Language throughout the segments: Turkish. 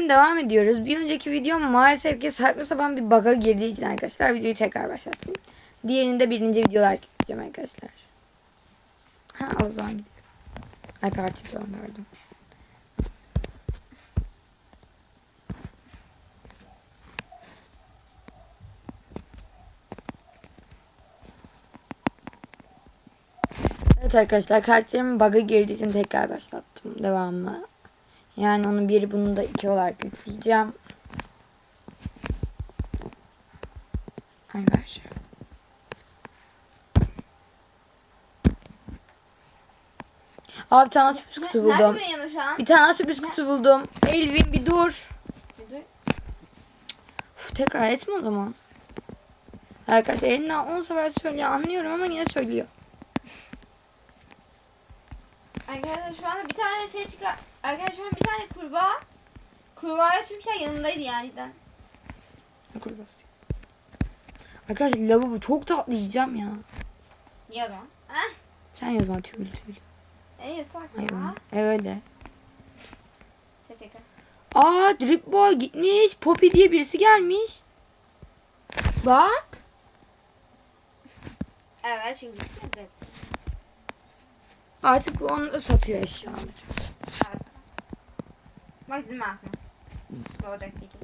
Devam ediyoruz. Bir önceki videom maalesef ki saçma sapan bir bug'a girdiği için arkadaşlar videoyu tekrar başlattım. Diğerini de birinci video olarak yükleyeceğim arkadaşlar. Ha o zaman gidiyor. Ay parti falan pardon. Evet arkadaşlar karakterimin bug'a girdiği için tekrar başlattım devamlı. Yani onu bir bunu da iki olarak yükleyeceğim. Ay ver. Abi bir tane sürpriz kutu buldum. Bir tane sürpriz kutu buldum. Elvin bir dur. Bir dur. Uf, tekrar etme o zaman. Arkadaşlar elinden 10 sefer söylüyor anlıyorum ama yine söylüyor. Arkadaşlar şu anda bir tane şey çıkar. Arkadaşlar bir tane kurbağa. Kurbağayla tüm şey yanımdaydı yani. Ne kurbağası? Arkadaşlar lavabo çok tatlı yiyeceğim ya. O zaman? Heh. Sen yiyorsun zaman tüylü tüylü. En yasak ya. E öyle. Teşekkür. Aa Drip Boy gitmiş. Poppy diye birisi gelmiş. Bak. Evet çünkü gitmedi. Artık bu onu da satıyor eşyaları. Bak değil mi aslında? Bu olacak değil ki.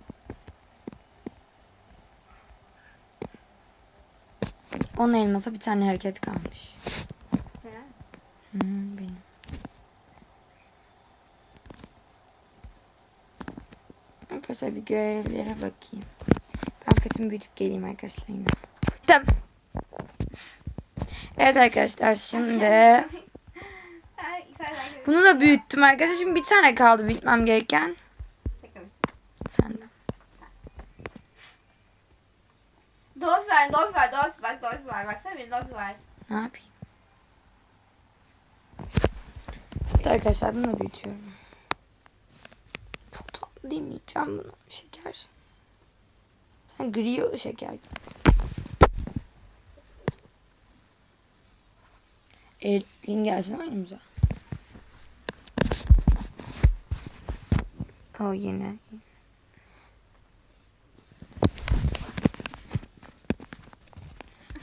Onun elmasa bir tane hareket kalmış. Senin? Hmm, benim. Arkadaşlar bir görevlere bakayım. Ben petimi büyütüp geleyim arkadaşlar yine. Tamam. Evet arkadaşlar şimdi bunu da büyüttüm arkadaşlar. Şimdi bir tane kaldı büyütmem gereken. Tekrar. Senden. Dolphy var, Dolphy var, Dolphy bak Dolphy var. Baksana bir Dolphy var. Ne yapayım? Evet arkadaşlar bunu büyütüyorum. Çok tatlı değil mi? Yiyeceğim bunu. Şeker. Sen gri şeker. Erin gelsin oyunumuza. O yine.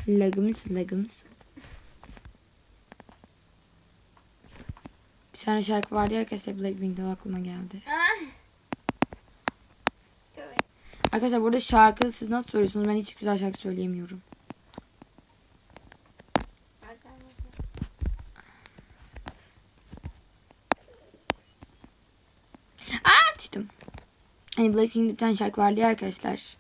Lagımız lagımız. Bir tane şarkı vardı ya arkadaşlar Blackpink'ten aklıma geldi. Ah. Arkadaşlar burada şarkı siz nasıl söylüyorsunuz? Ben hiç güzel şarkı söyleyemiyorum. Aa açtım. Blackpink'te bir tane şarkı vardı ya arkadaşlar.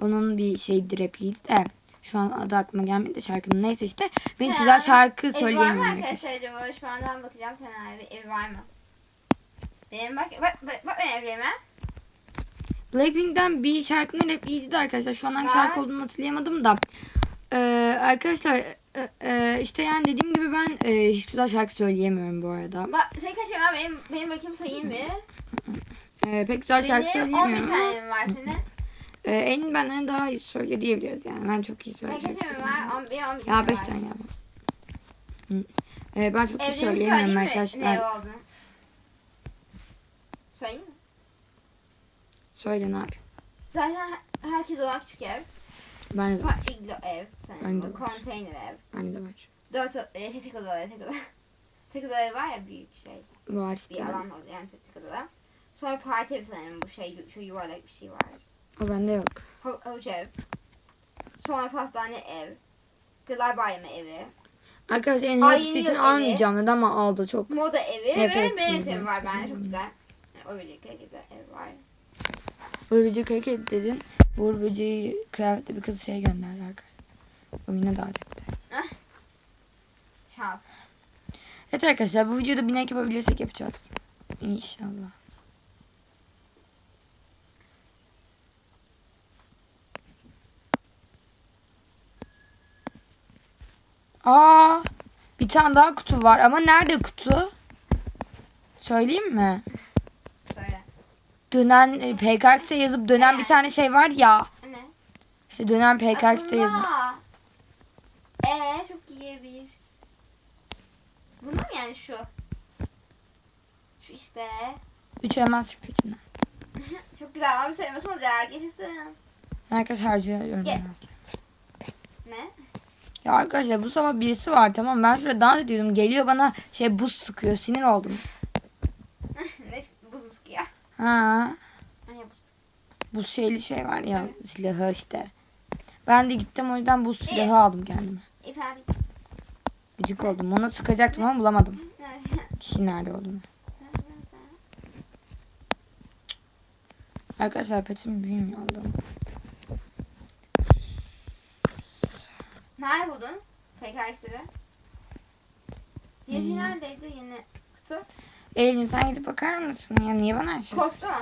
Onun bir şey repliğiydi de. Şu an adı aklıma gelmedi de şarkının. Neyse işte. Ben güzel şarkı Ev var mı söyleyemiyorum arkadaşlar. acaba? Şu andan bakacağım sen abi. Ev var mı? Benim bak bak bak, bak benim evime. Blackpink'ten bir şarkının repliğiydi de arkadaşlar. Şu an hangi şarkı olduğunu hatırlayamadım da. Ee, arkadaşlar e, e, işte yani dediğim gibi ben e, hiç güzel şarkı söyleyemiyorum bu arada. Bak sen kaç var? Benim, benim bakayım sayayım bir. Ee, pek güzel şarkı Benim 11 söyleyemiyorum tane evim var senin. e, en benden daha iyi söyle diyebiliriz yani. Ben çok iyi kaç evim var? 11 11 Ya 5 tane galiba. Hı. Ee, ben çok iyi Evlerimi söyleyemiyorum söyleyeyim mi? arkadaşlar. Ne olduğunu? Söyleyeyim mi? Söyle ne yapayım. Zaten her- herkes olan küçük ev. Ben de, Fa- iglo ev. De var. Konteyner ev. ben de var. Dört e, şey, tek odalı tek odalı. tek odalı var ya büyük şey. Var Bir işte. alan oluyor yani tek odalı. Sonra parti sanırım bu şey şu yuvarlak bir şey var. O bende yok. Havuç ev. Sonra pastane ev. Gılar bayramı evi. Arkadaşlar en hepsi için almayacağım dedi ama aldı çok. Moda evi ve menet evi var ben. bende çok güzel. Yani o birlikte güzel ev var. Uğur Böceği hareket dedin. Uğur Böceği kıyafetli bir kız şey gönderdi arkadaşlar. Oyuna davet etti. Şans. Evet arkadaşlar bu videoda binek yapabilirsek yapacağız. İnşallah. Aa, bir tane daha kutu var ama nerede kutu? Söyleyeyim mi? Söyle. Dönen PKX'te yazıp dönen bir tane şey var ya. Ne? İşte dönen PKX'te yazıp. Eee çok iyi bir. Bunlar mı yani şu? Şu işte. Üç elmas çıktı içinden. güzel ama bir söylemesi olacak. Yaşasın. Herkes harcıyorum Ye. Ya arkadaşlar bu sabah birisi var tamam ben şurada dans ediyordum. Geliyor bana şey buz sıkıyor. Sinir oldum. ne buz mu sıkıyor? Ha. Hani. Buz şeyli şey var ya silahı işte. Ben de gittim o yüzden buz silahı aldım kendime. İfade. Gıcık oldum. Ona sıkacaktım ama bulamadım. Kişi nerede olduğunu. Arkadaşlar petim büyümüyor Allah'ım. Nerede buldun? Fake ice'ları. Yeni Hmm. neredeydi yeni kutu? Eylül sen gidip bakar mısın ya? Niye bana şey? Korktu mu?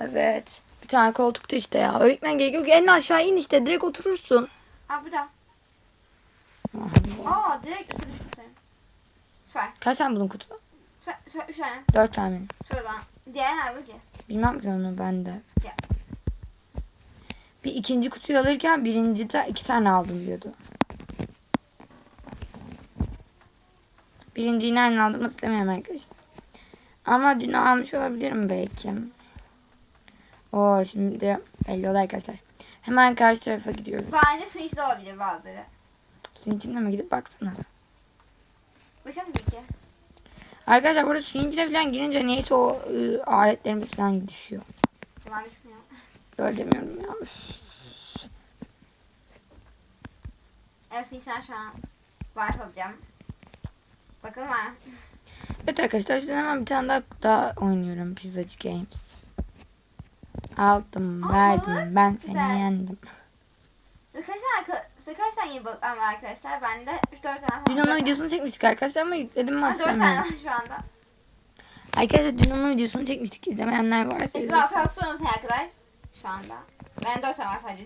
Evet. Bir tane koltukta işte ya. Öğretmen gerek yok. En aşağı in işte. Direkt oturursun. Aa burada. Aa direkt üstü düştü senin. Süper. Kaç tane buldun kutu? Süper. Üç tane. Dört tane. lan. Diğer nerede ki? Bilmem ki onu ben de. Ya. Bir ikinci kutuyu alırken birinci de iki tane aldım diyordu. Birinciyi nereden aldım hatırlamıyorum arkadaşlar. Ama dün almış olabilirim belki. Oo şimdi belli oldu arkadaşlar. Hemen karşı tarafa gidiyoruz. Bence su içinde olabilir bazıları. Suyun içinde mi gidip baksana. Başa tabii ki. Arkadaşlar burada suyun içine falan girince niyeyse o ıı, aletlerimiz falan düşüyor. Ben düşmüyor. Öyle demiyorum ya. Evet içinden şu an var alacağım. Evet arkadaşlar şuradan hemen bir tane daha, daha oynuyorum. Pizzacı Games. Aldım, Aa, verdim. Ben seni Güzel. yendim. Size kaç tane, kaç yeni balıklar var arkadaşlar? Bende 3-4 tane falan. Dün onun videosunu çekmiştik arkadaşlar ama yükledim mi tane. Ha, 4 tane var şu anda. Arkadaşlar dün onun videosunu çekmiştik. İzlemeyenler varsa izlesin. sayı kadar. Şu anda. Ben 4 tane var sadece.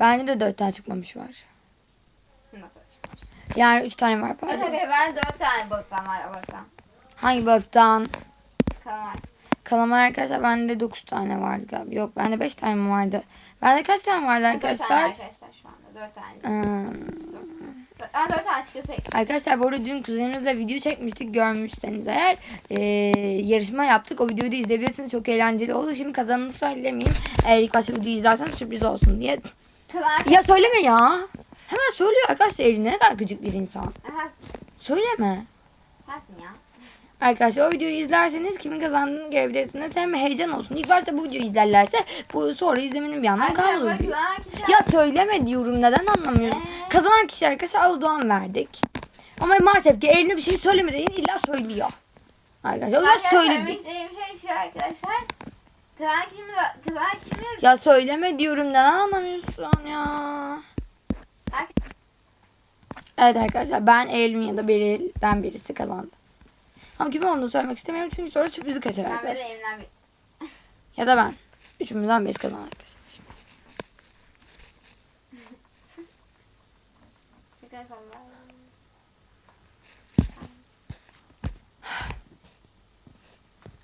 Bende de dört tane çıkmamış var. Nasıl çıkmış? Yani üç tane var Evet pardon. arkadaşlar ben 4 tane balıktan var balıktan. Hangi balıktan? Kalamar. Kalamar arkadaşlar bende dokuz tane vardı galiba. Yok bende beş tane mi vardı? Bende kaç tane vardı 4 tane arkadaşlar? arkadaşlar şu anda. 4 tane. Hmm. Aa 4 tane çıkıyor sürekli. Arkadaşlar bu arada dün kuzenimizle video çekmiştik görmüşseniz eğer ee, yarışma yaptık. O videoyu da izleyebilirsiniz. Çok eğlenceli oldu. Şimdi kazanını söylemeyeyim. Eğer ilk başta videoyu izlerseniz sürpriz olsun diye. Kalamar. Ya söyleme ya. Hemen söylüyor arkadaşlar eline ne kadar gıcık bir insan. Aha Söyleme. sensin ya. Arkadaşlar o videoyu izlerseniz kimin kazandığını görebilirsiniz. Hem heyecan olsun. İlk başta bu videoyu izlerlerse bu sonra izlemenin bir anlamı kalmıyor. Ya söyleme diyorum neden anlamıyorsun? Ee? Kazanan kişi arkadaşlar Aldoğan verdik. Ama maalesef ki eline bir şey söylemedi. illa söylüyor. Arkadaşlar o Arkadaşlar, söyledi. İstediğim şey şu arkadaşlar. Kazanan kişimiz, kazanan kişimiz Ya söyleme diyorum neden anlamıyorsun ya? Evet arkadaşlar ben Eylül ya da Beril'den birisi kazandı. Ama kim olduğunu söylemek istemiyorum çünkü sonra sürprizi kaçar arkadaşlar. Ya da ben. Üçümüzden birisi kazanır arkadaşlar.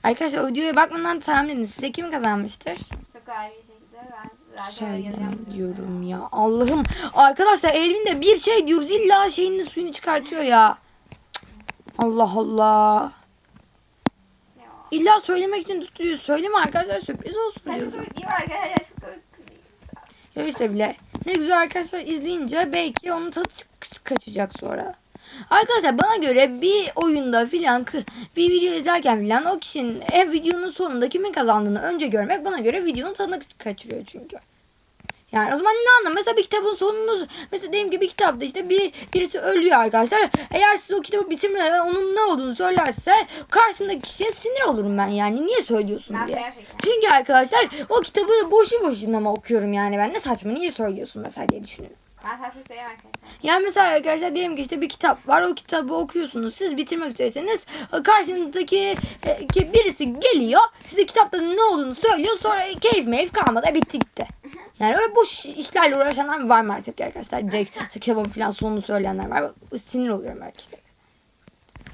Arkadaşlar o videoya bakmadan tahmin edin. Size kim kazanmıştır? Çok ağır bir şekilde ben radyoya Söyleme geleceğim. diyorum ya. Allah'ım. Arkadaşlar Elvin'de bir şey diyoruz. illa şeyini suyunu çıkartıyor ya. Allah Allah. İlla söylemek için tutuyor. Söyleme arkadaşlar sürpriz olsun çok diyorum. komik değil mi arkadaşlar? Çok komik. Ya işte bile. Ne güzel arkadaşlar izleyince belki onun tadı çık- kaçacak sonra. Arkadaşlar bana göre bir oyunda filan kı- bir video izlerken filan o kişinin hem videonun sonunda kimin kazandığını önce görmek bana göre videonun tadını kaçırıyor çünkü. Yani o zaman ne anlam? Mesela bir kitabın sonunu mesela diyelim ki bir kitapta işte bir birisi ölüyor arkadaşlar. Eğer siz o kitabı bitirmeden onun ne olduğunu söylerse karşındaki kişiye sinir olurum ben yani. Niye söylüyorsun Ben diye. gerçekten. Çünkü arkadaşlar o kitabı boşu boşuna mı okuyorum yani ben ne saçma niye söylüyorsun mesela diye düşünüyorum. Arkadaşlar. Yani mesela arkadaşlar diyelim ki işte bir kitap var o kitabı okuyorsunuz siz bitirmek istiyorsanız karşınızdaki e, ki birisi geliyor size kitapta ne olduğunu söylüyor sonra keyif meyif kalmadı bitti gitti. Yani öyle boş işlerle uğraşanlar var maalesef ki arkadaşlar direkt kitabın falan sonunu söyleyenler var sinir oluyorum belki.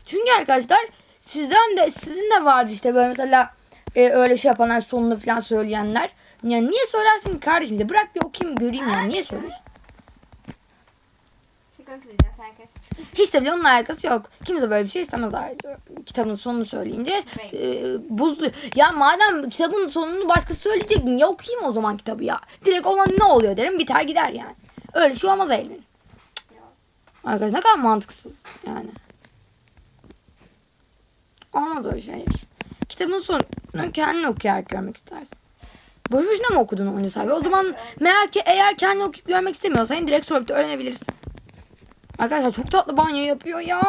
Çünkü arkadaşlar sizden de sizin de vardı işte böyle mesela e, öyle şey yapanlar sonunu falan söyleyenler. Ya niye söylersin kardeşim de bırak bir okuyayım göreyim ya niye söylüyorsun? Herkes. Hiç de bile onunla alakası yok. Kimse böyle bir şey istemez ayrıca. Kitabın sonunu söyleyince Peki. e, buzlu. Ya madem kitabın sonunu başkası söyleyecek niye okuyayım o zaman kitabı ya? Direkt olan ne oluyor derim biter gider yani. Öyle şey olmaz Eylül. Arkadaş ne kadar mantıksız yani. Olmaz öyle şey. Kitabın sonunu kendin okuyarak görmek istersin. Boşuna mı okudun onca sayfa? O zaman meğer ki eğer kendin okuyup görmek istemiyorsan direkt sorup da öğrenebilirsin. Arkadaşlar çok tatlı banyo yapıyor ya.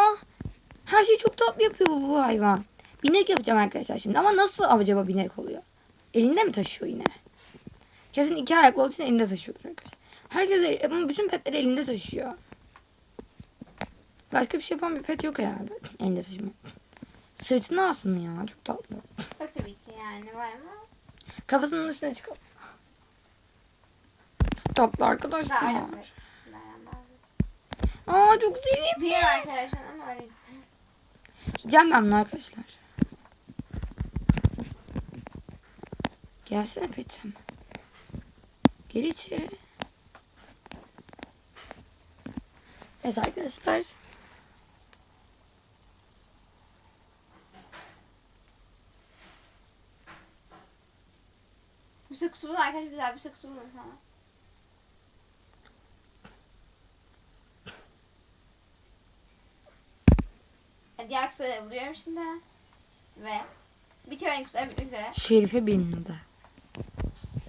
Her şeyi çok tatlı yapıyor bu, bu hayvan. Binek yapacağım arkadaşlar şimdi ama nasıl acaba binek oluyor? Elinde mi taşıyor yine? Kesin iki ayaklı olduğu için elinde taşıyordur arkadaşlar. Herkes ama bütün petleri elinde taşıyor. Başka bir şey yapan bir pet yok herhalde. Elinde taşımıyor. Sırtına alsın ya. Çok tatlı. Yok tabii ki yani var mı? Kafasının üstüne çıkalım. Çok tatlı arkadaşlar. Aa çok seveyim. Bir arkadaşlar ama öyle. Yiyeceğim ben bunu arkadaşlar. Gelsene petim. Gel içeri. Evet arkadaşlar. Bir saksı bulun arkadaşlar bir saksı bulun sana. E, kutuları buluyorum şimdi. Ve bitiyor en kutuları bitmek üzere. Şerife.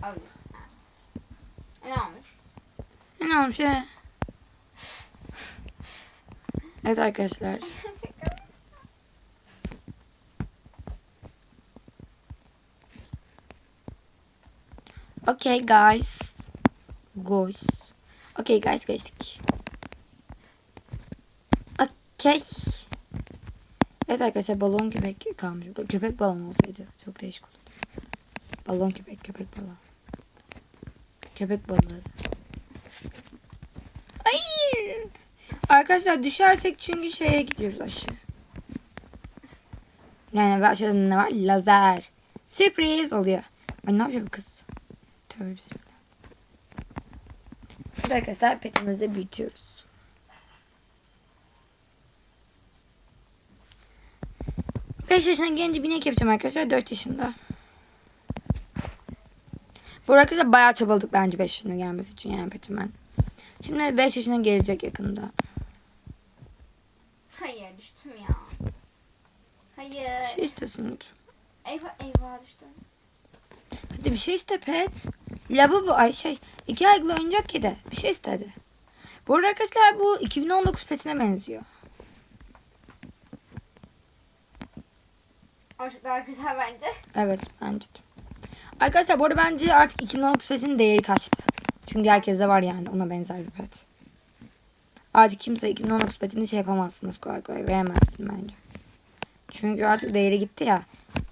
Alıyorum. Ha. E, ne olmuş? Ne olmuş he? Evet arkadaşlar. Okay guys. Guys. Okay guys geçtik. Okay. Evet arkadaşlar balon köpek kalmış. Köpek balon olsaydı çok değişik olurdu. Balon köpek köpek balon. Köpek balığı. Hayır. Arkadaşlar düşersek çünkü şeye gidiyoruz aşağı. Yani aşağıda ne var? Lazer. Sürpriz oluyor. Ay ne yapıyor bu kız? Tövbe bismillah. Evet arkadaşlar petimizi büyütüyoruz. Beş yaşına gelince binek yapacağım arkadaşlar. Dört yaşında. Bu arkadaşlar bayağı çabaladık bence 5 yaşına gelmesi için yani petimen. Şimdi 5 yaşına gelecek yakında. Hayır düştüm ya. Hayır. Bir şey istesin lütfen. Eyvah eyvah düştüm. Hadi bir şey iste pet. Lavabo ay şey iki ayaklı oyuncak kedi. Bir şey istedi. Bu arada arkadaşlar bu 2019 petine benziyor. Daha güzel bence. Evet bence de. Arkadaşlar bu arada bence artık 2019 petinin değeri kaçtı. Çünkü herkeste var yani ona benzer bir pet. Artık kimse 2019 petini şey yapamazsınız kolay kolay veremezsin bence. Çünkü artık değeri gitti ya.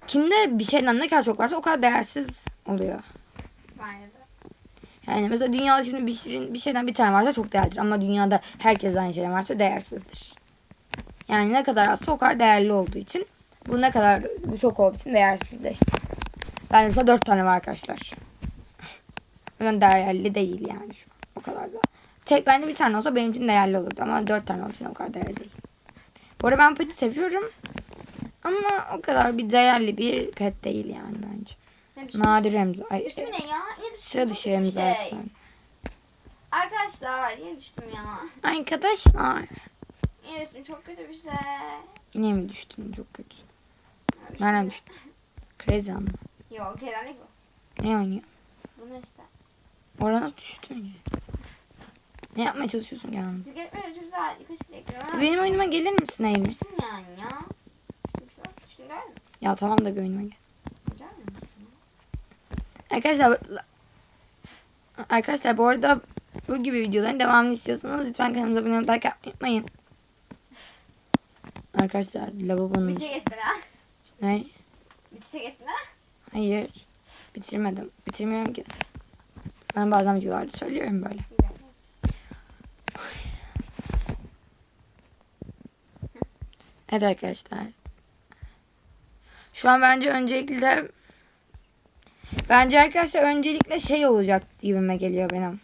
Kimde bir şeyden ne kadar çok varsa o kadar değersiz oluyor. Bence de. Yani mesela dünyada şimdi bir, şeyin, bir şeyden bir tane varsa çok değerlidir. Ama dünyada herkes aynı şeyden varsa değersizdir. Yani ne kadar azsa o kadar değerli olduğu için. Bu ne kadar bu çok olduğu için değersizleşti. Ben mesela dört tane var arkadaşlar. Yüzden değerli değil yani şu an. O kadar da. Tek bende bir tane olsa benim için değerli olurdu. Ama dört tane olduğu için o kadar değerli değil. Bu arada ben peti seviyorum. Ama o kadar bir değerli bir pet değil yani bence. Nadir Remzi. Ay, Düştüm yine ya. Yine düştüm. Sıra dışı Remzi şey. Arkadaşlar yine düştüm ya. Arkadaşlar. Yine düştüm çok kötü bir şey. Yine mi düştün? Çok kötü. Nereden düştün? Crazy mı? Yok değil bu. Ne oynuyor? Bunu işte. Orada nasıl düştün ya? Ne yapmaya çalışıyorsun yani? Çünkü etmedi çok güzel. Benim oyunuma gelir misin Eylül? Düştüm yani ya. Düştüm mi? Ya tamam da bir oyunuma gel. Mi? Arkadaşlar Arkadaşlar bu arada bu gibi videoların devamını istiyorsanız lütfen kanalımıza abone olmayı like yapmayı unutmayın. Arkadaşlar lavabonun Bitişe geçtin ha. Ne? Bitişe geçtin ha. Hayır. Bitirmedim. Bitirmiyorum ki. Ben bazen videolarda söylüyorum böyle. Evet arkadaşlar. Şu an bence öncelikle bence arkadaşlar öncelikle şey olacak gibime geliyor benim.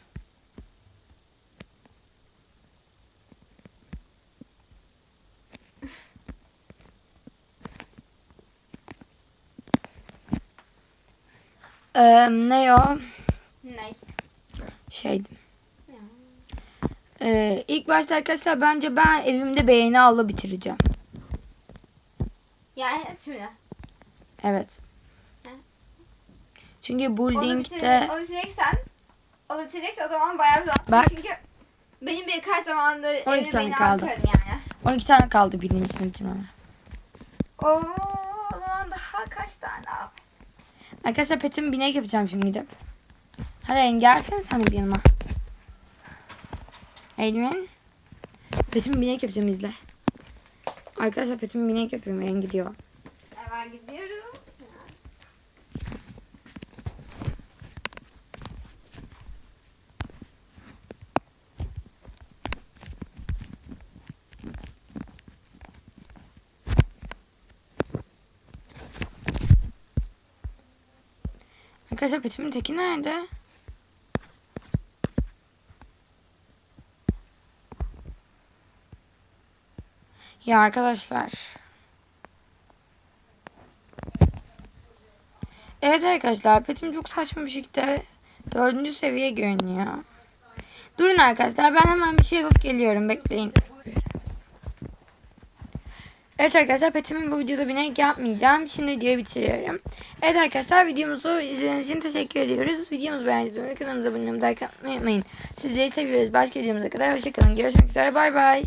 Ee, ne o? Ne? Şeydi. Ee, ilk başta arkadaşlar bence ben evimde beğeni alı bitireceğim. Yani şimdi. Evet. Hı. Çünkü bu linkte onu bitireceksen onu bitireceksen o zaman bayağı zaman. Bak. Çünkü benim bir kaç zamandır 12 evde tane kaldı. yani. 12 tane kaldı birincisini bitirmeme. Oo, o zaman daha kaç tane? Arkadaşlar petimi binek yapacağım şimdi gidip. Hadi Elin gelsene sen de bir yanıma. Elin. Petimi binek yapacağım izle. Arkadaşlar petimi binek yapıyorum Elin gidiyor. Hemen gidiyorum. Arkadaşlar petimin teki nerede? Ya arkadaşlar. Evet arkadaşlar petim çok saçma bir şekilde dördüncü seviye görünüyor. Durun arkadaşlar ben hemen bir şey yapıp geliyorum bekleyin. Evet arkadaşlar petimin bu videoda binek yapmayacağım. Şimdi videoyu bitiriyorum. Evet arkadaşlar videomuzu izlediğiniz için teşekkür ediyoruz. Videomuzu beğendiyseniz kanalımıza abone olmayı unutmayın. Sizleri seviyoruz. Başka videomuza kadar hoşçakalın. Görüşmek üzere. Bay bay.